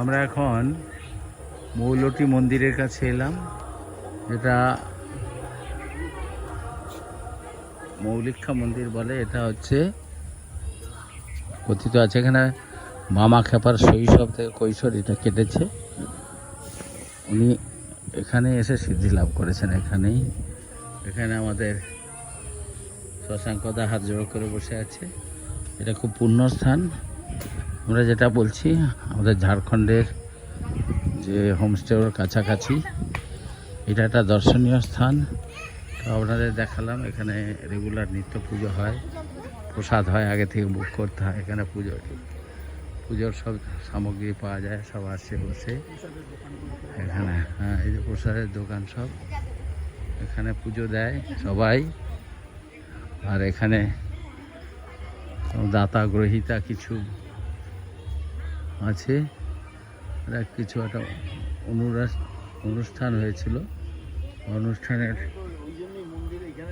আমরা এখন মৌলটি মন্দিরের কাছে এলাম, যেটা মৌলিক্ষা মন্দির বলে, এটা হচ্ছে কথিত আছে এখানে মামা খেপার শৈশব থেকে কৈশোর এটা কেটেছে। উনি এখানে এসে সিদ্ধি লাভ করেছেন এখানেই। এখানে আমাদের শশাঙ্কদা হাত জোড়ো করে বসে আছে। এটা খুব পুণ্যস্থান আমরা যেটা বলছি, আমাদের ঝাড়খণ্ডের যে হোমস্টের কাছাকাছি, এটা একটা দর্শনীয় স্থান। তো আপনাদের দেখালাম, এখানে রেগুলার নিত্য পুজো হয়, প্রসাদ হয়, আগে থেকে বুক করতে হয়, এখানে পুজো, পুজোর সব সামগ্রী পাওয়া যায়, সব আসে, বসে। এখানে হ্যাঁ এই যে প্রসাদের দোকান সব। এখানে পুজো দেয় সবাই। আর এখানে দাতা, গ্রহিতা কিছু আছে। কিছু একটা অনুরাস অনুষ্ঠান হয়েছিল। অনুষ্ঠানের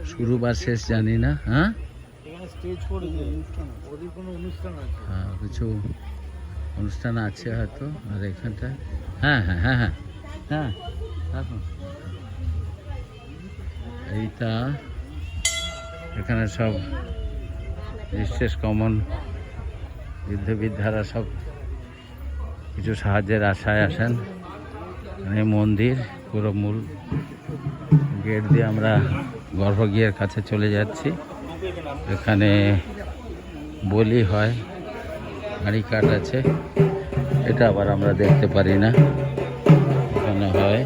শুরু বা শেষ জানি না হ্যাঁ? হ্যাঁ কিছু অনুষ্ঠান আছে হয়তো আর এখানটা হ্যাঁ হ্যাঁ হ্যাঁ হ্যাঁ। হ্যাঁ এইটা এখানে সব বিশেষ কমন যুদ্ধবিদ্যারা সব কিছু সাহায্যের আশায় আসেন। এই মন্দির পুরো মূল গেট দিয়ে আমরা গর্ভগৃহের কাছে চলে যাচ্ছি। এখানে বলি হয় হাঁড়ি কাঠ আছে। এটা আবার আমরা দেখতে পারি না। এখানে হয়।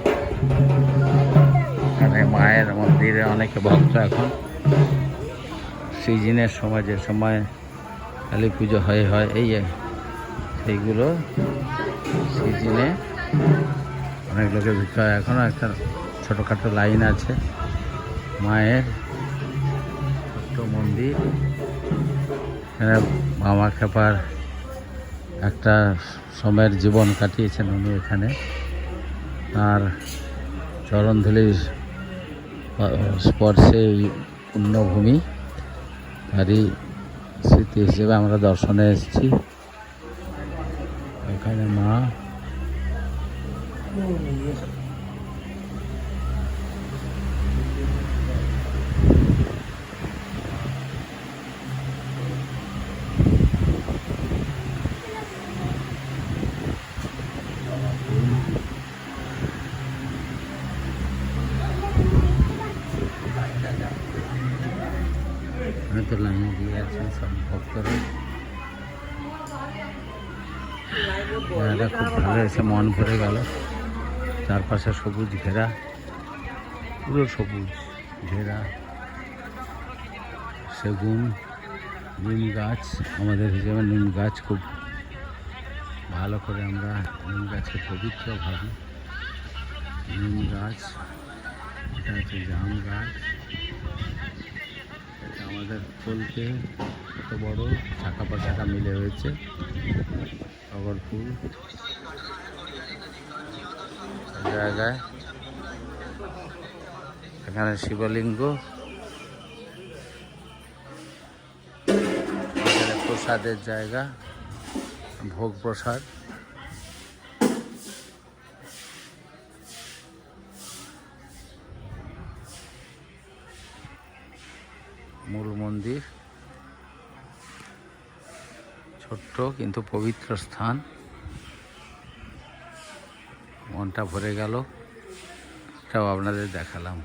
এখানে মায়ের মন্দিরে অনেকে ভক্ত এখন। সিজনের সময়, যে সময় কালী পুজো হয় হয়, এই সেইগুলো সিজনে। অনেক লোকের ভিড় হয় এখনও একটা ছোটোখাটো লাইন আছে। মায়ের ছোট্ট মন্দির। এখানে মামা খেপার একটা সময়ের জীবন কাটিয়েছেন উনি এখানে। আর চরণধুলির স্পর্শে পুণ্যভূমি। তারই স্মৃতি হিসেবে আমরা দর্শনে এসেছি। এখানে মা এখানে তো লাইনে দিয়ে আছেন সব ভক্তরা খুব ভালো এসে মন ভরে গেল। চারপাশে সবুজ ঘেরা, পুরো সবুজ ঘেরা। সেগুন, নিম গাছ, আমাদের হিসেবে নিম গাছ খুব ভালো করে আমরা নিম গাছকে পবিত্র ভাবি। নিম গাছ, এটা হচ্ছে জাম গাছ। এটা আমাদের ফুলকে এত বড় শাখা পাশাখা মিলে হয়েছে। ফুল জায়গায়। এখানে শিবলিঙ্গ। এখানে প্রসাদের জায়গা ভোগ প্রসাদ। মূল মন্দির। ছোট্ট কিন্তু পবিত্র স্থান। মনটা ভরে গেল। এটাও আপনাদের দেখালাম।